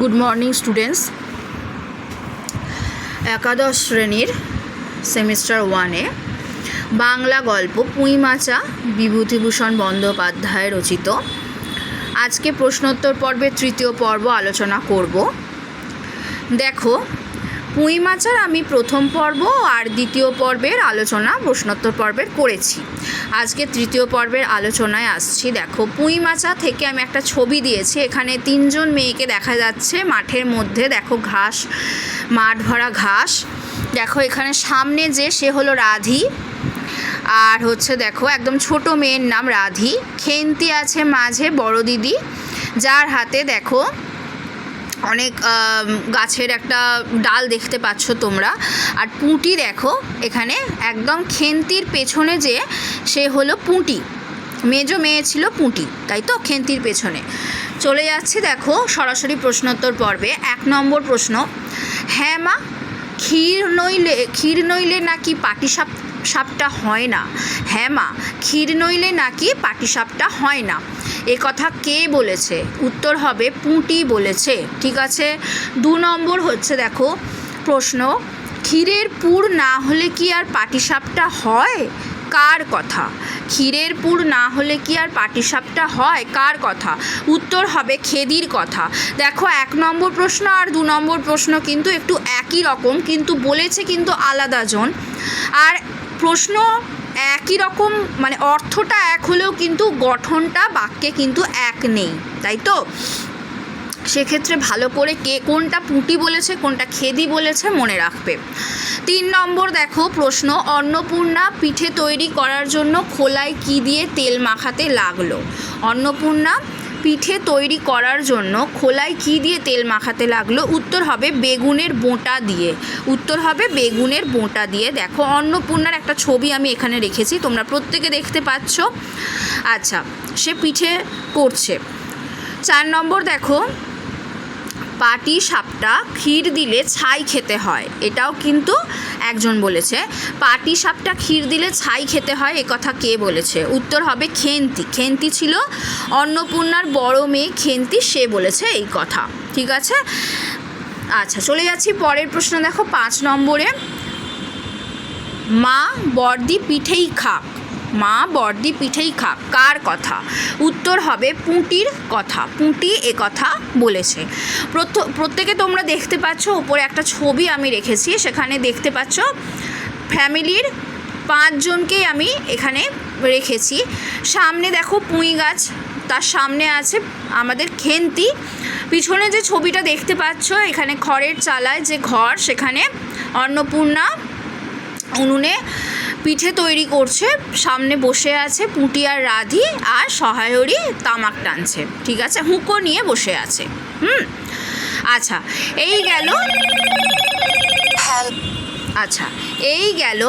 Good morning students একাদশ শ্রেণির semester ওয়ানে বাংলা গল্প পুঁইমাচা বিভূতিভূষণ বন্দ্যোপাধ্যায় রচিত। আজকে প্রশ্নোত্তর পর্বের তৃতীয় পর্ব আলোচনা করব। দেখো পুঁইমাচার আমি প্রথম পর্ব আর দ্বিতীয় পর্বের আলোচনা প্রশ্নোত্তর পর্বের করেছি। আজকে তৃতীয় পর্বের আলোচনায় আসছি। দেখো, পুঁই পুঁইমাচা থেকে আমি একটা ছবি দিয়েছি। এখানে তিনজন মেয়েকে দেখা যাচ্ছে। মাঠের মধ্যে দেখো ঘাস, মাঠ ভরা ঘাস। দেখো, এখানে সামনে যে, সে হলো রাধি। আর হচ্ছে দেখো, একদম ছোট মেয়ের নাম রাধি। খেন্তি আছে মাঝে, বড় দিদি। যার হাতে দেখো অনেক গাছের একটা ডাল দেখতে পাচ্ছ তোমরা। আর পুঁটি দেখো এখানে, একদম খেন্তির পেছনে যে সে হলো পুঁটি। মেজো মেয়ে ছিল পুঁটি, তাই তো? খেন্তির পেছনে। চলে যাচ্ছে দেখো সরাসরি প্রশ্নোত্তর পর্বে, এক নম্বর প্রশ্ন। হ্যাঁ মা ক্ষীর নইলে ক্ষীর নইলে নাকি পাটিসাপ সাপটা হয় না। হ্যাঁ মা, ক্ষীর নইলে নাকি পাটিসাপটা হয় না। এ কথা কে বলেছে? উত্তর হবে পুঁটি বলেছে। ঠিক আছে? দু নম্বর হচ্ছে দেখো, প্রশ্ন, ক্ষীরের পুর না হলে কি আর পাটিসাপটা হয়? কার কথা? ক্ষীরের পুর না হলে কি আর পাটিসাপটা হয়? কার কথা? উত্তর হবে খেদির কথা। দেখো, এক নম্বর প্রশ্ন আর দু নম্বর প্রশ্ন কিন্তু একটু একই রকম, কিন্তু বলেছে কিন্তু আলাদা জন। আর প্রশ্ন একই রকম মানে অর্থটা এক হলেও কিন্তু গঠনটা, বাক্যে কিন্তু এক নেই, তাই তো? সেক্ষেত্রে ভালো করে কে কোনটা পুঁটি বলেছে, কোনটা খেদি বলেছে মনে রাখবে। তিন নম্বর দেখো প্রশ্ন, অন্নপূর্ণা পিঠে তৈরি করার জন্য খোলায় কি দিয়ে তেল মাখাতে লাগল? অন্নপূর্ণা পিঠে তৈরি করার জন্য খোলায় কি দিয়ে তেল মাখাতে লাগল? উত্তর হবে বেগুনের বোঁটা দিয়ে। উত্তর হবে বেগুনের বোঁটা দিয়ে। দেখো, অন্নপূর্ণার একটা ছবি আমি এখানে রেখেছি, তোমরা প্রত্যেকে দেখতে পাচ্ছ। আচ্ছা সে পিঠে করছে। চার নম্বর দেখো পাটি সাপটা ক্ষীর দিলে ছাই খেতে হয়। এটাও কিন্তু একজন বলেছে। পাটি সাপটা ক্ষীর দিলে ছাই খেতে হয়, এ কথা কে বলেছে? উত্তর হবে খেন্তি। খেন্তি ছিল অন্নপূর্ণার বড় মেয়ে খেন্তি, সে বলেছে এই কথা। ঠিক আছে? আচ্ছা চলে যাচ্ছি পরের প্রশ্ন। দেখো পাঁচ নম্বরে। মা বর্দি পিঠেই খাক মা বর্দি পিঠেই খা, কার কথা? উত্তর হবে পুঁটির কথা, পুঁটি এ কথা বলেছে। প্রত্য- প্রত্যেকে তোমরা দেখতে পাচ্ছ, উপরে একটা ছবি আমি রেখেছি, সেখানে দেখতে পাচ্ছ, ফ্যামিলির পাঁচজনকেই আমি এখানে রেখেছি। সামনে দেখো পুঁই গাছ, তার সামনে আছে আমাদের খেন্তি। পিছনে যে ছবিটা দেখতে পাচ্ছ, এখানে খড়ের চালায় যে ঘর, সেখানে অন্নপূর্ণা উনুনে পিঠে তৈরি করছে। সামনে বসে আছে পুঁটি আর রাধি আর সহায়রী তামাক টানছে। ঠিক আছে? হুঁকো নিয়ে বসে আছে। হুম? আচ্ছা এই গেল আচ্ছা এই গেল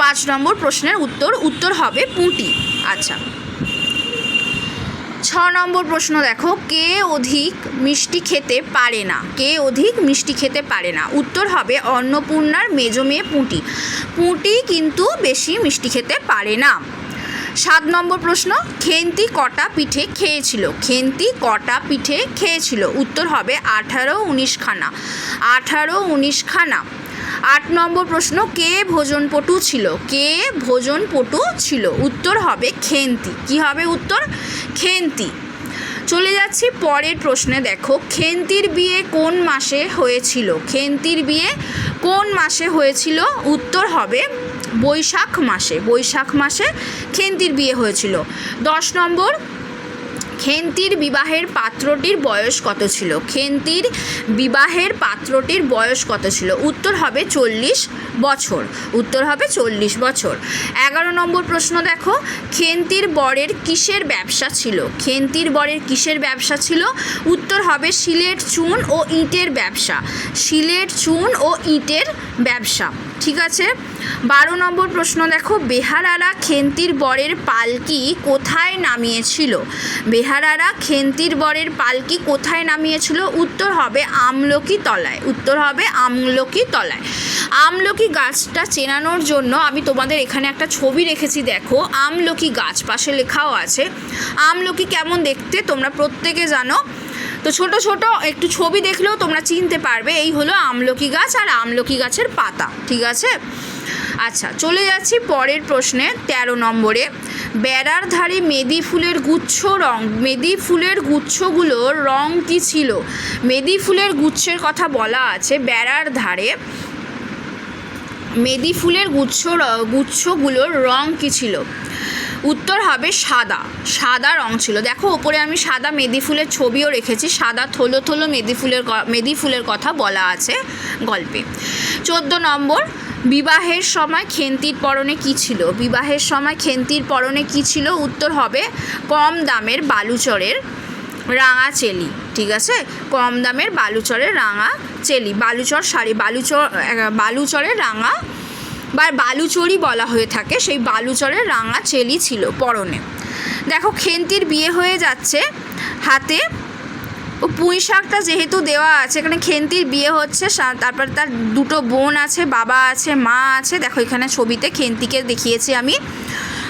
পাঁচ নম্বর প্রশ্নের উত্তর। উত্তর হবে পুঁটি। আচ্ছা। ছ নম্বর প্রশ্ন দেখো, কে অধিক মিষ্টি খেতে পারে না? কে অধিক মিষ্টি খেতে পারে না? উত্তর হবে অন্নপূর্ণার মেজো মেয়ে পুঁটি। পুঁটি কিন্তু বেশি মিষ্টি খেতে পারে না। সাত নম্বর প্রশ্ন, খেন্তি কটা পিঠে খেয়েছিল? খেন্তি কটা পিঠে খেয়েছিল? উত্তর হবে আঠারো উনিশ খানা আঠারো উনিশ খানা আট নম্বর প্রশ্ন, কে ভোজনপটু ছিল? কে ভোজনপটু ছিল? উত্তর হবে খেন্তি। কি হবে উত্তর? খেন্তি। চলে যাচ্ছি পরের প্রশ্নে, দেখো, খেন্তির বিয়ে কোন মাসে হয়েছিল? খেন্তির বিয়ে কোন মাসে হয়েছিল? উত্তর হবে বৈশাখ মাসে। বৈশাখ মাসে খেন্তির বিয়ে হয়েছিল। দশ নম্বর খেন্তির বিবাহের পাত্রটির বয়স কত ছিল? খেন্তির বিবাহের পাত্রটির বয়স কত ছিল? উত্তর হবে চল্লিশ বছর। উত্তর হবে চল্লিশ বছর। এগারো নম্বর প্রশ্ন দেখো। খেন্তির বরের কিসের ব্যবসা ছিল? খেন্তির বরের কিসের ব্যবসা ছিল? উত্তর হবে সিলেট চুন ও ইটের ব্যবসা। সিলেট চুন ও ইটের ব্যবসা। ঠিক আছে? বারো নম্বর প্রশ্ন দেখো, বেহারারা খেন্তির বরের পালকি কোথায় নামিয়েছিল? বেহারারা খেন্তির বরের পালকি কোথায় নামিয়েছিল? উত্তর হবে আমলকি তলায়। উত্তর হবে আমলকি তলায়। আমলকি গাছটা চেনানোর জন্য আমি তোমাদের এখানে একটা ছবি রেখেছি, দেখো। আমলকি গাছ, পাশে লেখাও আছে। আমলকি কেমন দেখতে? তোমরা প্রত্যেকে জানো। তো ছোট ছোট একটু ছবি দেখলেও তোমরা চিনতে পারবে, এই হলো আমলকি গাছ আর আমলকি গাছের পাতা, ঠিক আছে? আচ্ছা চলে যাচ্ছি পরের প্রশ্নে, তেরো নম্বরে। বেড়ার ধারে মেদি ফুলের গুচ্ছ রং, মেদি ফুলের গুচ্ছগুলোর রং কি ছিল? মেদি ফুলের গুচ্ছের কথা বলা আছে, বেড়ার ধারে মেদি ফুলের গুচ্ছ গুচ্ছগুলোর রং কি ছিল? উত্তর হবে সাদা। সাদা রং ছিল। দেখো ওপরে আমি সাদা মেদি ফুলের ছবিও রেখেছি। সাদা থলো থলো মেদি ফুলের মেদি ফুলের কথা বলা আছে গল্পে। চোদ্দ নম্বর, বিবাহের সময় খেন্তির পরনে কি ছিল? বিবাহের সময় খেন্তির পরনে কি ছিল? উত্তর হবে কম দামের বালুচরের রাঙা চেলি। ঠিক আছে? কম দামের বালুচরের রাঙা চেলি। বালুচর শাড়ি বালুচর বালুচরের রাঙা বা বালুচরি বলা হয়ে থাকে, সেই বালুচরের রাঙা চেলি ছিল পরনে। দেখো, খেন্তির বিয়ে হয়ে যাচ্ছে, হাতে ও পুঁই শাকটা যেহেতু দেওয়া আছে, এখানে খেন্তির বিয়ে হচ্ছে তারপর তার দুটো বোন আছে, বাবা আছে, মা আছে, দেখো এখানে ছবিতে খেন্তিকে দেখিয়েছি আমি।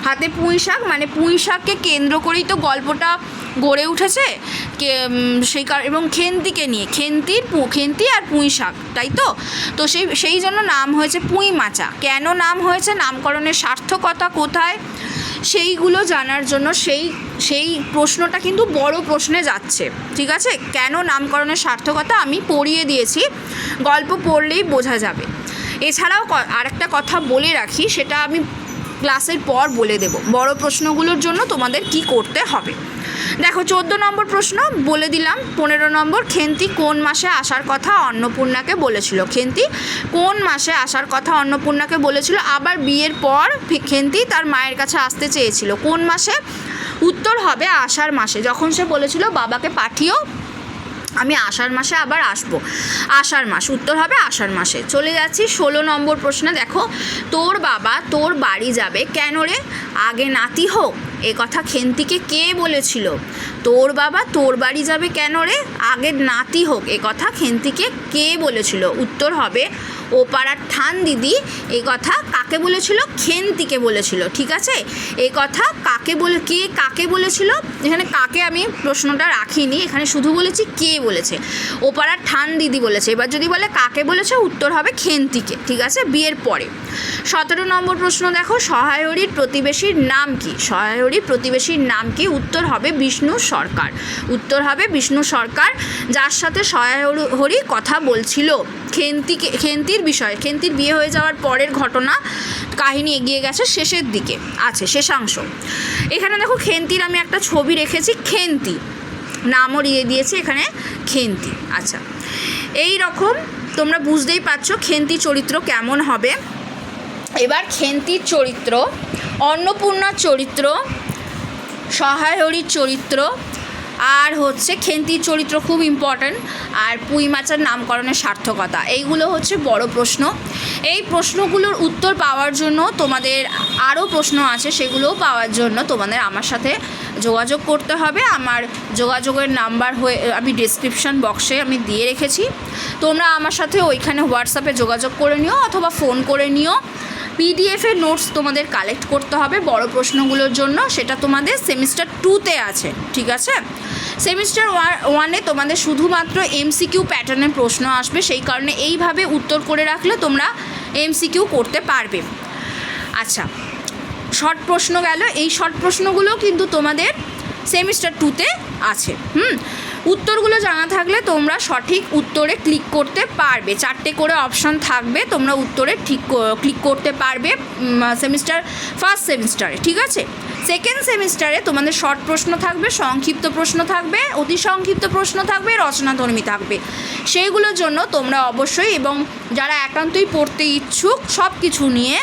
হাতে পুঁই শাক মানে পুঁই শাককে কেন্দ্র করেই তো গল্পটা গড়ে উঠেছে সেই কার, এবং খেন্তিকে নিয়ে খেন্তির খেন্তি আর পুঁই শাক, তাই তো? তো সেই সেই জন্য নাম হয়েছে পুঁই মাচা। কেন নাম হয়েছে? নামকরণের সার্থকতা কোথায়? সেইগুলো জানার জন্য সেই সেই প্রশ্নটা কিন্তু বড় প্রশ্নে যাচ্ছে, ঠিক আছে? কেন নামকরণের সার্থকতা আমি পড়িয়ে দিয়েছি, গল্প পড়লেই বোঝা যাবে। এছাড়াও আরেকটা কথা বলে রাখি, সেটা আমি ক্লাসের পর বলে দেব। বড় প্রশ্নগুলোর জন্য তোমাদের কি করতে হবে? দেখো, চোদ্দ নম্বর প্রশ্ন বলে দিলাম। পনেরো নম্বর, খেন্তি কোন মাসে আসার কথা অন্নপূর্ণাকে বলেছিল? খেন্তি কোন মাসে আসার কথা অন্নপূর্ণাকে বলেছিল? আবার বিয়ের পর খেন্তি তার মায়ের কাছে আসতে চেয়েছিল। কোন মাসে? উত্তর হবে আষাঢ় মাসে। যখন সে বলেছিল, বাবাকে পাঠিও আমি আষাঢ় মাসে আবার আসব। আষাঢ় মাস, উত্তর হবে আষাঢ় মাসে। চলে যাচ্ছি, ষোলো নম্বর প্রশ্নে। দেখো, তোর বাবা তোর বাড়ি যাবে কেন রে? আগে নাতি হোক, এ কথা খেন্তিকে কে বলেছিল? তোর বাবা তোর বাড়ি যাবে কেন রে? আগে নাতি হোক, এ কথা খেন্তিকে কে বলেছিল? উত্তর হবে ও পাড়ার ঠান দিদি, এই কথা কাকে বলেছিল? খেন্তিকে বলেছিল, ঠিক আছে? এই কথা কাকে বলে, কে কাকে বলেছিল? এখানে কাকে আমি প্রশ্নটা রাখিনি, এখানে শুধু বলেছি কে বলেছে। ও পাড়ার ঠান দিদি বলেছে, এবার যদি বলে কাকে বলেছে, উত্তর হবে খেন্তিকে, ঠিক আছে? বিয়ের পরে। সতেরো নম্বর প্রশ্ন দেখো সহায়রীর প্রতিবেশীর নাম কি? সহায়রীর প্রতিবেশীর নাম কি? উত্তর হবে বিষ্ণু সরকার। উত্তর হবে বিষ্ণু সরকার, যার সাথে সহায়হরি কথা বলছিল। খেন্তিকে খেন্তির বিষয়। খেন্তির বিয়ে হয়ে যাওয়ার পরের ঘটনা কাহিনী এগিয়ে গেছে শেষের দিকে। আছে, শেষাংশ। এখানে দেখো খেন্তির আমি একটা ছবি রেখেছি, খেন্তি। নামও দিয়ে দিয়েছি এখানে খেন্তি। আচ্ছা এই রকম তোমরা বুঝতেই পারছ খেন্তি চরিত্র কেমন হবে। এবার খেন্তির চরিত্র, অন্নপূর্ণার চরিত্র সহায়রীর চরিত্র আর হচ্ছে খেন্তির চরিত্র খুব ইম্পর্ট্যান্ট আর পুঁই মাছের নামকরণের সার্থকতা। এইগুলো হচ্ছে বড় প্রশ্ন। এই প্রশ্নগুলোর উত্তর পাওয়ার জন্য তোমাদের আরও প্রশ্ন আছে, সেগুলোও পাওয়ার জন্য তোমাদের আমার সাথে যোগাযোগ করতে হবে। আমার যোগাযোগের নাম্বার হয়ে, আমি ডিসক্রিপশান বক্সে আমি দিয়ে রেখেছি। তোমরা আমার সাথে ওইখানে হোয়াটসঅ্যাপে যোগাযোগ করে নিও অথবা ফোন করে নিও। পিডিএফের নোটস তোমাদের কালেক্ট করতে হবে বড় প্রশ্নগুলোর জন্য। সেটা তোমাদের সেমিস্টার টুতে আছে, ঠিক আছে? সেমিস্টার ওয়ানে তোমাদের শুধুমাত্র এমসিকিউ প্যাটার্নের প্রশ্ন আসবে। সেই কারণে এইভাবে উত্তর করে রাখলে তোমরা এমসিকিউ করতে পারবে। আচ্ছা শর্ট প্রশ্ন গেল। এই শর্ট প্রশ্নগুলো কিন্তু তোমাদের সেমিস্টার টুতে আছে। হুম? উত্তরগুলো জানা থাকলে তোমরা সঠিক উত্তরে ক্লিক করতে পারবে। চারটে করে অপশান থাকবে, তোমরা উত্তরে ঠিক ক্লিক করতে পারবে সেমিস্টার ফার্স্ট সেমিস্টারে ঠিক আছে? সেকেন্ড সেমিস্টারে তোমাদের শর্ট প্রশ্ন থাকবে, সংক্ষিপ্ত প্রশ্ন থাকবে, অতি সংক্ষিপ্ত প্রশ্ন থাকবে রচনাধর্মী থাকবে। সেইগুলোর জন্য তোমরা অবশ্যই এবং যারা একান্তই পড়তে ইচ্ছুক সব কিছু নিয়ে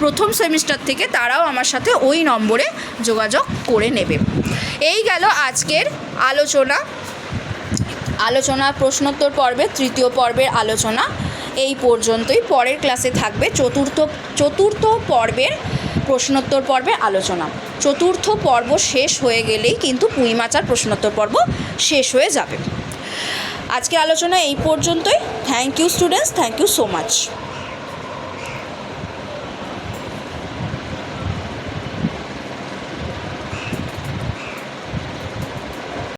প্রথম সেমিস্টার থেকে তারাও আমার সাথে ওই নম্বরে যোগাযোগ করে নেবে। এই গেল আজকের আলোচনা। আলোচনা প্রশ্নোত্তর পর্বে, তৃতীয় পর্বের আলোচনা এই পর্যন্তই। পরের ক্লাসে থাকবে চতুর্থ চতুর্থ পর্বের প্রশ্নোত্তর পর্বের আলোচনা। চতুর্থ পর্ব শেষ হয়ে গেলেই কিন্তু পুঁই মাচার প্রশ্নোত্তর পর্ব শেষ হয়ে যাবে। আজকে আলোচনা এই পর্যন্তই। Thank you students thank you so much